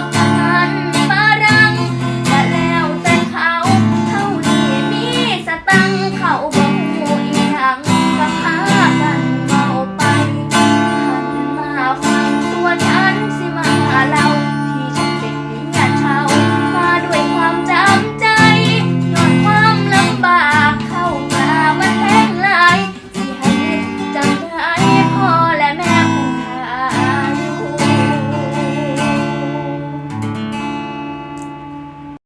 อบทหปังและแล้วแต่เขาเท่านีมีสตังเขาบอก